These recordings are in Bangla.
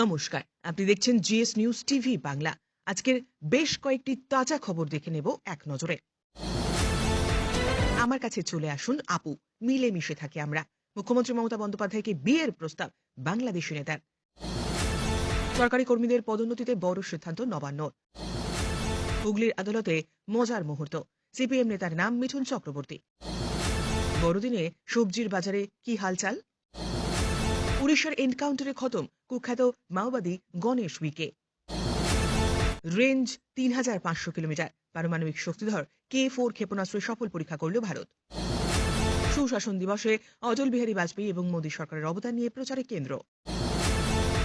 নমস্কার, আপনি দেখছেন জিএস নিউজ টিভি বাংলা। আজকের বেশ কয়েকটি তাজা খবর দেখে নেব এক নজরে। আমার কাছে চলে আসুন আপু, মিলেমিশে থাকি আমরা। মুখ্যমন্ত্রী মমতা বন্দ্যোপাধ্যায়কে বিয়ের প্রস্তাব বাংলাদেশি নেতার। সরকারি কর্মীদের পদোন্নতিতে বড় সিদ্ধান্ত নবান্নর। হুগলির আদালতে মজার মুহূর্ত, সিপিএম নেতার নাম মিঠুন চক্রবর্তী। বড়দিনে সবজির বাজারে কি হালচাল? উড়িষ্যার এনকাউন্টারে খতম কুখ্যাত মাওবাদী গণেশ উইকে। রেঞ্জ তিন হাজার পাঁচশো কিলোমিটার। পারমাণবিক শক্তিধর কে ফোর ক্ষেপণাস্ত্রের সফল পরীক্ষা করল ভারত। সুশাসন দিবসে অটল বিহারী বাজপেয়ী এবং মোদী সরকারের অবদান নিয়ে প্রচারে কেন্দ্র।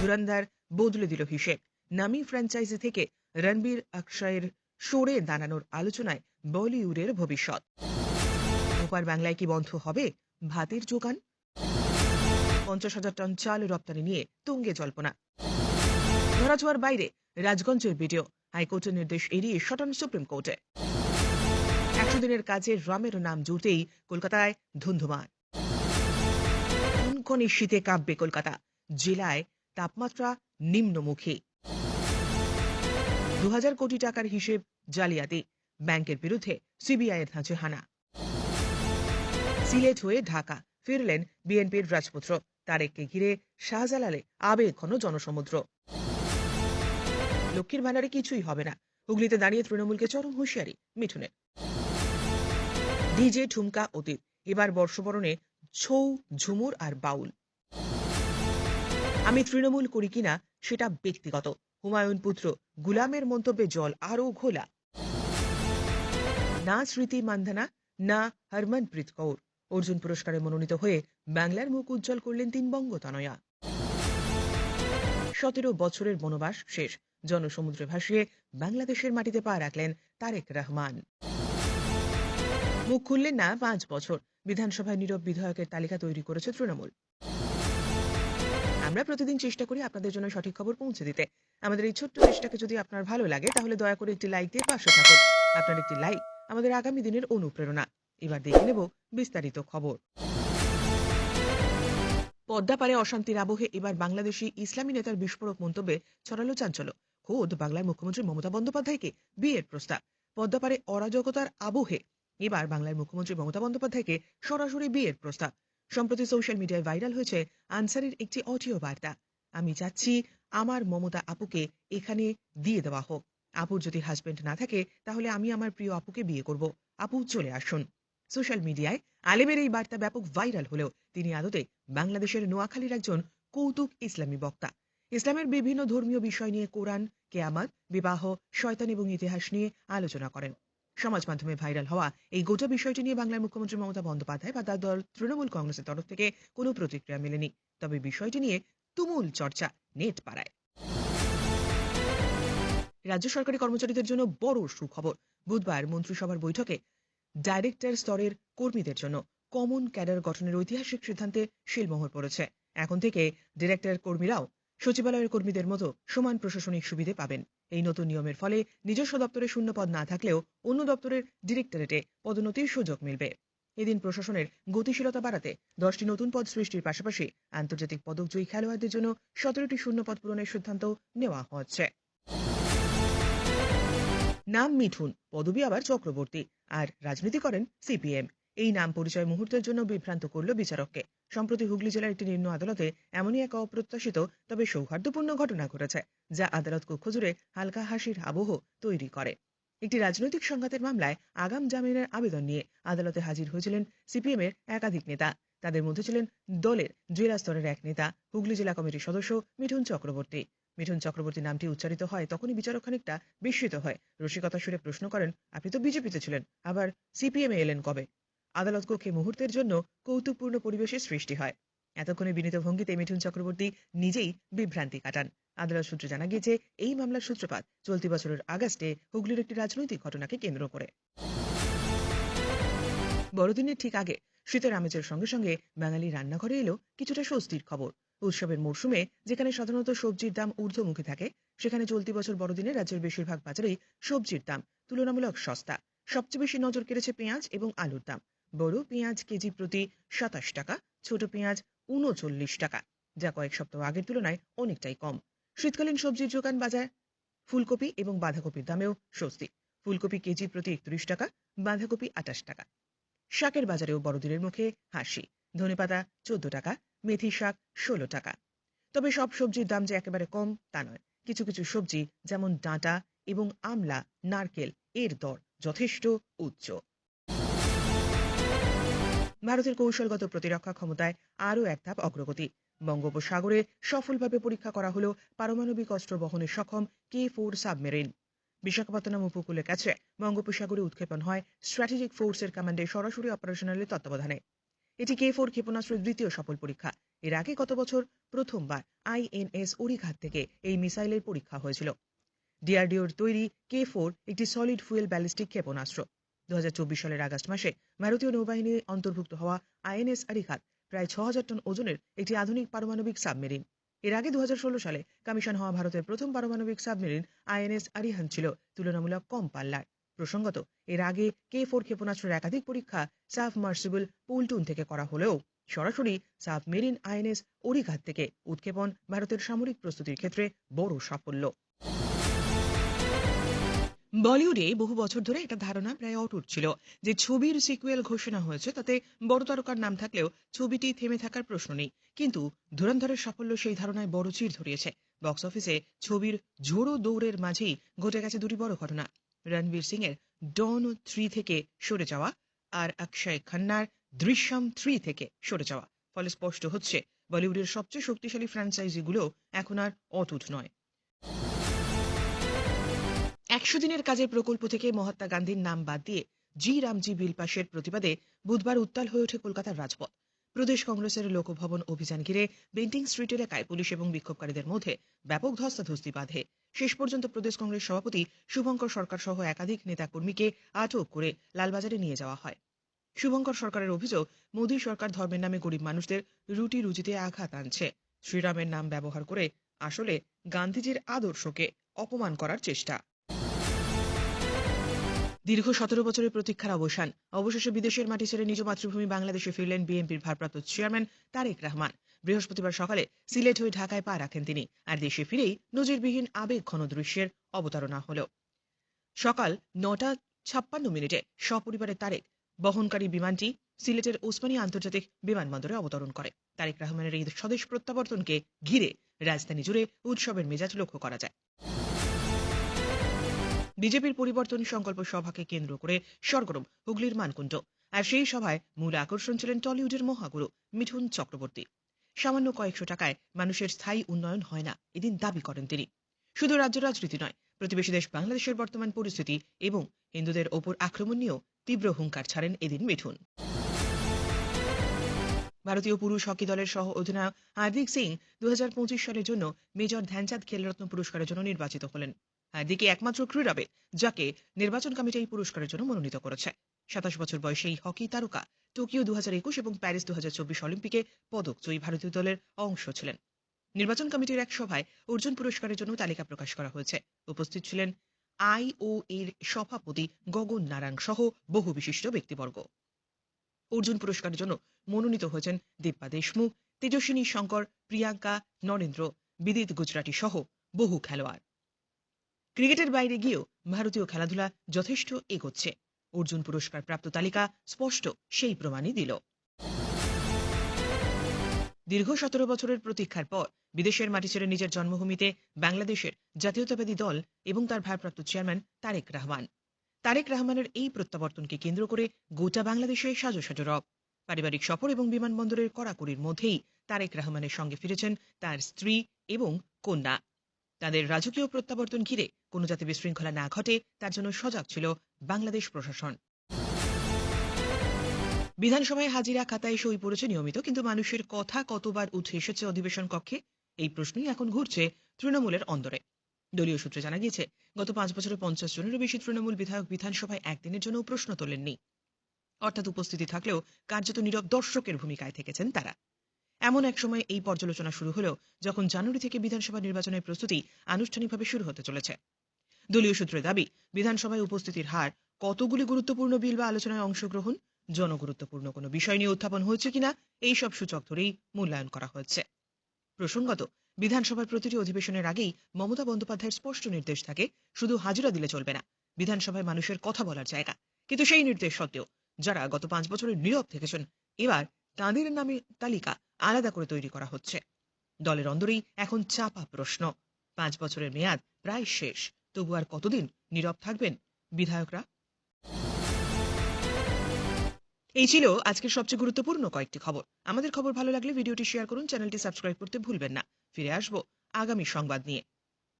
ধুরন্ধর বদলে দিল হিসেব। নামি ফ্র্যাঞ্চাইজি থেকে রণবীর অক্ষয়ের সরে দাঁড়ানোর আলোচনায় বলিউডের ভবিষ্যৎ। ওপার বাংলায় কি বন্ধ হবে? ভাতের যোগান? পঞ্চাশ হাজার টন চাল রপ্তানি নিয়ে তুঙ্গে জল্পনা। ধরাছোঁয়ার বাইরে রাজগঞ্জের ভিডিও হাইকোর্টের নির্দেশ এড়িয়ে শটান সুপ্রিম কোর্টে। একশো দিনের কাজে রামের নাম জুড়তেই কলকাতায় ধুন্ধুমার। কোনকনে শীতে কাঁপবে কলকাতা? জেলায় তাপমাত্রা নিম্নমুখী। দু হাজার কোটি টাকার হিসেব জালিয়াতি, ব্যাংকের বিরুদ্ধে সিবিআই এর ধাঁচে হানা। সিলেট হয়ে ঢাকা, ফিরলেন বিএনপির রাজপুত্র। তারেককে ঘিরে শাহজালালে আবেগ ঘন জনসমুদ্র। লক্ষ্মীর ভান্ডারে কিছুই হবে না। হুগলিতে দাঁড়িয়ে তৃণমূলকে চরম হুঁশিয়ারি, মিঠুনের। ডিজে ঠুমকা অতীত, এবার বর্ষবরণে ছৌ, ঝুমুর আর বাউল। আমি তৃণমূল করি কিনা সেটা ব্যক্তিগত। হুমায়ুন পুত্র, গুলামের মন্তব্যে জল আরও ঘোলা। না স্মৃতি মান্ধানা, না হরমনপ্রীত কৌর। অর্জুন পুরস্কারে মনোনীত হয়ে বাংলার মুখ উজ্জ্বল করলেন তিন বঙ্গতনয়া। সতেরো বছরের বনবাস শেষ। জনসমুদ্রে ভাসিয়ে বাংলাদেশের মাটিতে পা রাখলেন তারেক রহমান। মুখ খুললেন না পাঁচ বছর। বিধানসভায় নীরব বিধায়কের তালিকা তৈরি করেছে তৃণমূল। আমরা প্রতিদিন চেষ্টা করি আপনাদের জন্য সঠিক খবর পৌঁছে দিতে। আমাদের এই ছোট্ট চেষ্টাকে যদি আপনার ভালো লাগে, তাহলে দয়া করে একটি লাইক দিয়ে পাশে থাকুন। আপনার একটি লাইক আমাদের আগামী দিনের অনুপ্রেরণা। এবার দেখে নেব বিস্তারিত খবর। পদ্মাপাড়ে অশান্তির আবহে এবার বাংলাদেশি ইসলামী নেতার বিস্ফোরক মন্তব্যে ছড়ালো চাঞ্চল্য। খোদ বাংলার মুখ্যমন্ত্রী মমতা বন্দ্যোপাধ্যায়কে বিয়ের প্রস্তাব। পদ্মাপাড়ে অরাজকতার আবহে এবার বাংলার মুখ্যমন্ত্রী মমতা বন্দ্যোপাধ্যায়কে সরাসরি বিয়ের প্রস্তাব। সম্প্রতি সোশ্যাল মিডিয়ায় ভাইরাল হয়েছে আনসারের একটি অডিও বার্তা। আমি চাচ্ছি আমার মমতা আপুকে এখানে দিয়ে দেওয়া হোক। আপুর যদি হাজবেন্ড না থাকে, তাহলে আমি আমার প্রিয় আপুকে বিয়ে করব। আপু চলে আসুন। সোশ্যাল মিডিয়ায় আলেমের এই বার্তা ব্যাপক ভাইরাল হলেও তিনি আদতে বাংলাদেশের নোয়াখালীর একজন কৌতুক ইসলামী বক্তা। ইসলামের বিভিন্ন ধর্মীয় বিষয় নিয়ে কোরআন, কেয়ামত, বিবাহ, শয়তান এবং ইতিহাস নিয়ে আলোচনা করেন। সমাজ মাধ্যমে ভাইরাল হওয়া এই গোটা বিষয়টি নিয়ে বাংলার মুখ্যমন্ত্রী মমতা বন্দ্যোপাধ্যায় বা তার দল তৃণমূল কংগ্রেসের তরফ থেকে কোনো প্রতিক্রিয়া মেলেনি। তবে বিষয়টি নিয়ে তুমুল চর্চা নেট পাড়ায়। রাজ্য সরকারি কর্মচারীদের জন্য বড় সুখবর। বুধবার মন্ত্রিসভার বৈঠকে ডাইরেক্টর স্তরের কর্মীদের জন্য কমন ক্যাডার গঠনের ঐতিহাসিক সিদ্ধান্তে শিলমোহর পড়েছে। এখন থেকে ডিরেক্টর কর্মীরাও সচিবালয়ের কর্মীদের মতো সমান প্রশাসনিক সুবিধে পাবেন। এই নতুন নিয়মের ফলে নিজস্ব দপ্তরে শূন্য পদ না থাকলেও অন্য দপ্তরের ডিরেক্টরেটে পদোন্নতির সুযোগ মিলবে। এদিন প্রশাসনের গতিশীলতা বাড়াতে দশটি নতুন পদ সৃষ্টির পাশাপাশি আন্তর্জাতিক পদকজয়ী খেলোয়াড়দের জন্য সতেরোটি শূন্য পদ পূরণের সিদ্ধান্ত নেওয়া হচ্ছে। নাম মিঠুন, পদবী আবার চক্রবর্তী আর রাজনীতি করেন সিপিএম। এই নাম পরিচয় মুহূর্তের জন্য বিভ্রান্ত করল বিচারককে। সম্প্রতি হুগলি জেলার একটি নিম্ন আদালতে এমনই এক অপ্রত্যাশিত, তবে সৌহার্দ্যপূর্ণ ঘটনা ঘটেছে, যা আদালত কক্ষ জুড়ে হালকা হাসির আবহ তৈরি করে। একটি রাজনৈতিক সংঘাতের মামলায় আগাম জামিনের আবেদন নিয়ে আদালতে হাজির হয়েছিলেন সিপিএম এর একাধিক নেতা। তাদের মধ্যে ছিলেন দলের জেলা স্তরের এক নেতা, হুগলি জেলা কমিটির সদস্য মিঠুন চক্রবর্তী। মিঠুন চক্রবর্তী নামটি উচ্চারিত হয়, তখনই বিচারক খানিকটা বিস্মিত হয়। রসিকতা সুরে প্রশ্ন করেন, আপনি তো বিজেপিতে ছিলেন, আবার সিপিএম এলেন কবে? আদালত কক্ষে মুহূর্তের জন্য কৌতুকপূর্ণ পরিবেশের সৃষ্টি হয়। এতক্ষণে বিনীত ভঙ্গিতে মিঠুন চক্রবর্তী নিজেই বিভ্রান্তি কাটান। আদালত সূত্রে জানা গিয়েছে, এই মামলার সূত্রপাত চলতি বছরের আগস্টে হুগলির একটি রাজনৈতিক ঘটনাকে কেন্দ্র করে। বড়দিনের ঠিক আগে শীতের আমেজের সঙ্গে সঙ্গে বাঙালি রান্নাঘরে এলো কিছুটা স্বস্তির খবর। উৎসবের মরশুমে, যেখানে সাধারণত সবজির দাম ঊর্ধ্বমুখী থাকে, সেখানে চলতি বছর বড়দিনে রাজ্যের বেশিরভাগ বাজারেই সবজির দাম তুলনামূলক সস্তা। সবচেয়ে বেশি নজর কেড়েছে পেঁয়াজ এবং আলুর দাম। বড় পেঁয়াজ কেজি প্রতি সাতাশ টাকা, ছোট পেঁয়াজ উনচল্লিশ টাকা, যা কয়েক সপ্তাহ আগের তুলনায় অনেকটাই কম। শীতকালীন সবজির যোগান বাজার, ফুলকপি এবং বাঁধাকপির দামেও স্বস্তি। ফুলকপি কেজি প্রতি একত্রিশ টাকা, বাঁধাকপি আটাশ টাকা। শাকের বাজারেও বড়দিনের মুখে হাসি। ধনেপাতা চোদ্দ টাকা মেথি শাক ষোলো টাকা। তবে সব সবজির দাম যে একেবারে কম, তা নয়। কিছু কিছু সবজি যেমন ডাঁটা এবং আমলা, নারকেল এর দর যথেষ্ট উচ্চ। ভারতের কৌশলগত প্রতিরক্ষা ক্ষমতায় আরও এক ধাপ অগ্রগতি। বঙ্গোপসাগরে সফলভাবে পরীক্ষা করা হলো পারমাণবিক অস্ত্র বহনে সক্ষম কে ফোর সাবমেরিন। বিশাখাপত্তনম উপকূলের কাছে বঙ্গোপসাগরে উৎক্ষেপণ হয় স্ট্র্যাটেজিক ফোর্সের কমান্ডে সরাসরি অপারেশনালের তত্ত্বাবধানে। এটি কে ফোর ক্ষেপণাস্ত্রের দ্বিতীয় সফল পরীক্ষা। এর আগে গত বছর প্রথমবার আইএনএস ওরিঘাত থেকে এই মিসাইলের পরীক্ষা হয়েছিল। ডিআরডিওর তৈরি কে ফোর একটি সলিড ফুয়েল ব্যালিস্টিক ক্ষেপণাস্ত্র। দু হাজার চব্বিশ সালের আগস্ট মাসে ভারতীয় নৌবাহিনীর অন্তর্ভুক্ত হওয়া আইএনএস আরিঘাত প্রায় ছ হাজার টন ওজনের একটি আধুনিক পারমাণবিক সাবমেরিন। এর আগে দু সালে কমিশন হওয়া ভারতের প্রথম পারমাণবিক সাবমেরিন আইএনএস আরিহান ছিল। তুলনামূলক কম পাল্লার। প্রসঙ্গত, এর আগে কে ফোর ক্ষেপণাস্ত্রের একাধিক পরীক্ষা সাবমার্সিবল পুলটুন থেকে করা হলেও সরাসরি সাবমেরিন আইএনএস ওরিঘাত থেকে উৎক্ষেপণ ভারতের সামরিক প্রস্তুতির ক্ষেত্রে বড় সাফল্য। বলিউডে বহু বছর ধরে একটা ধারণা প্রায় অটুট ছিল যে ছবির সিকুয়েল ঘোষণা হয়েছে, তাতে বড় তারকার নাম থাকলেও ছবিটি থেমে থাকার প্রশ্ন নেই। কিন্তু ধুরন্ধরের সাফল্য সেই ধারণায় বড় চির ধরিয়েছে। বক্স অফিসে ছবির ঝোড়ো দৌড়ের মাঝেই ঘটে গেছে দুটি বড় ঘটনা। রণবীর সিং এর ডন থ্রি থেকে সরে যাওয়া আর অক্ষয় খান্নার দৃশ্যম থ্রি থেকে সরে যাওয়া। ফলে স্পষ্ট হচ্ছে, বলিউডের সবচেয়ে শক্তিশালী ফ্র্যাঞ্চাইজিগুলো এখন আর অটুট নয়। একশো দিনের কাজের প্রকল্প থেকে মহাত্মা গান্ধীর নাম বাদ দিয়ে জি রামজি বিল পাশের প্রতিবাদে বুধবার উত্তাল হয়ে ওঠে কলকাতার রাজপথ। প্রদেশ কংগ্রেসের লোকভবন অভিযান ঘিরে বেন্টিং স্ট্রিট এলাকায় পুলিশ এবং বিক্ষোভকারীদের মধ্যে ব্যাপক ধস্তাধস্তি বাঁধে। শেষ পর্যন্ত প্রদেশ কংগ্রেস সভাপতি শুভঙ্কর সরকার সহ একাধিক নেতাকর্মীকে আটক করে লালবাজারে নিয়ে যাওয়া হয়। শুভঙ্কর সরকারের অভিযোগ, মোদী সরকার ধর্মের নামে গরিব মানুষদের রুটি রুজিতে আঘাত আনছে। শ্রীরামের নাম ব্যবহার করে আসলে গান্ধীজির আদর্শকে অপমান করার চেষ্টা। দীর্ঘ সতেরো বছরের প্রতীক্ষার অবসান। অবশেষে বিদেশের মাটি ছেড়ে নিজ মাতৃভূমি বাংলাদেশে ফিরলেন বিএনপির ভারপ্রাপ্ত চেয়ারম্যান তারেক রহমান। বৃহস্পতিবার সকালে সিলেট হয়ে ঢাকায় পা রাখেন তিনি। আর দেশে ফিরেই নজিরবিহীন আবেগ ঘন দৃশ্যের অবতারণা হল। সকাল নটা ছাপ্পান্ন মিনিটে সপরিবারে তারেক বহনকারী বিমানটি সিলেটের ওসমানী আন্তর্জাতিক বিমানবন্দরে অবতরণ করে। তারেক রহমানের এই স্বদেশ প্রত্যাবর্তনকে ঘিরে রাজধানী জুড়ে উৎসবের মেজাজ লক্ষ্য করা যায়। বিজেপির পরিবর্তন সংকল্প সভাকে কেন্দ্র করে সরগরম হুগলির মানকুণ্ড। আর সেই সভায় মূল আকর্ষণ ছিলেন টলিউডের মহাগুরু মিঠুন চক্রবর্তী। সামান্য কয়েকশো টাকায় মানুষের স্থায়ী উন্নয়ন হয় না, এদিন দাবি করেন তিনি। শুধু রাজ্য রাজনীতি নয়, প্রতিবেশী দেশ বাংলাদেশের বর্তমান পরিস্থিতি এবং হিন্দুদের ওপর আক্রমণ নিয়েও তীব্র হুঙ্কার ছাড়েন এদিন মিঠুন। ভারতীয় পুরুষ হকি দলের সহ অধিনায়ক হার্দিক সিং দু হাজার পঁচিশ সালের জন্য মেজর ধ্যানচাঁদ খেলরত্ন পুরস্কারের জন্য নির্বাচিত হলেন। হার্দিকই একমাত্র ক্রীড়াবিদ, যাকে নির্বাচন কমিটি এই পুরস্কারের জন্য মনোনীত করেছে। সাতাশ বছর বয়সে এই হকি তারকা টোকিও দু হাজার একুশ এবং প্যারিস দু হাজার চব্বিশ অলিম্পিকে পদক জয়ী ভারতীয় দলের অংশ ছিলেন। নির্বাচন কমিটির এক সভায় অর্জুন পুরস্কারের জন্য তালিকা প্রকাশ করা হয়েছে। উপস্থিত ছিলেন আইও এর সভাপতি গগন নারায়ণ সহ বহু বিশিষ্ট ব্যক্তিবর্গ। অর্জুন পুরস্কারের জন্য মনোনীত হয়েছেন দিব্যা দেশমুখ, তেজস্বিনী শঙ্কর, প্রিয়াঙ্কা নরেন্দ্র, বিদিত গুজরাটি সহ বহু খেলোয়াড়। ক্রিকেটের বাইরে গিয়েও ভারতীয় খেলাধুলা যথেষ্ট এগোচ্ছে। অর্জুন পুরস্কার প্রাপ্ত তালিকা স্পষ্ট সেই প্রমাণই দিল। দীর্ঘ সতেরো বছরের প্রতীক্ষার পর বিদেশের মাটি ছেড়ে নিজের জন্মভূমিতে বাংলাদেশের জাতীয়তাবাদী দল এবং তার ভারপ্রাপ্ত চেয়ারম্যান তারেক রহমান। তারেক রহমানের এই প্রত্যাবর্তনকে কেন্দ্র করে গোটা বাংলাদেশে সাজো সাজো রব। পারিবারিক সফর এবং বিমানবন্দরের কড়াকড়ির মধ্যেই তারেক রহমানের সঙ্গে ফিরেছেন তার স্ত্রী এবং কন্যা। তাদের রাজকীয় প্রত্যাবর্তন ঘিরে কোনো যাতে বিশৃঙ্খলা না ঘটে, তার জন্য সজাগ ছিল বাংলাদেশ প্রশাসন। বিধানসভায় হাজিরা খাতায় সই পড়েছে নিয়মিত, কিন্তু মানুষের কথা কতবার উঠে এসেছে অধিবেশন কক্ষে, এই প্রশ্নই এখন ঘুরছে তৃণমূলের অন্দরে। দলীয় সূত্রে জানা গিয়েছে, গত পাঁচ বছরে পঞ্চাশ জনেরও বেশি তৃণমূল বিধায়ক বিধানসভায় একদিনের জন্য প্রশ্ন তোলেননি। অর্থাৎ উপস্থিতি থাকলেও কার্যত নীরব দর্শকের ভূমিকায় থেকেছেন তারা। এমন এক সময় এই পর্যালোচনা শুরু হলো, যখন জানুয়ারি থেকে বিধানসভা নির্বাচনের প্রস্তুতি আনুষ্ঠানিকভাবে শুরু হতে চলেছে। দলীয় সূত্রে দাবি, বিধানসভায় উপস্থিতির হার কতগুলি গুরুত্বপূর্ণ বিল বা আলোচনায় অংশগ্রহণ, জনগুরুত্বপূর্ণ কোনো বিষয় নিয়ে উত্থাপন হয়েছে কিনা, এই সব সূচক ধরেই মূল্যায়ন করা হয়েছে। প্রসঙ্গত, বিধানসভার প্রতিটি অধিবেশনের আগেই মমতা বন্দ্যোপাধ্যায়ের স্পষ্ট নির্দেশ থাকে, শুধু হাজিরা দিলে চলবে না, বিধানসভায় মানুষের কথা বলার জায়গা। কিন্তু সেই নির্দেশ সত্ত্বেও, যারা গত পাঁচ বছরের নীরব থেকেছেন, এবার তাঁদের নামে তালিকা আলাদা করে তৈরি করা হচ্ছে। দলের অন্দরেই এখন চাপা প্রশ্ন। পাঁচ বছরের মেয়াদ প্রায় শেষ। তবু আর কতদিন নীরব থাকবেন বিধায়করা? এই ছিল আজকের সবচেয়ে গুরুত্বপূর্ণ কয়েকটি খবর। আমাদের খবর ভালো লাগলে ভিডিওটি শেয়ার করুন, চ্যানেলটি সাবস্ক্রাইব করতে ভুলবেন না। ফিরে আসব আগামী সংবাদ নিয়ে।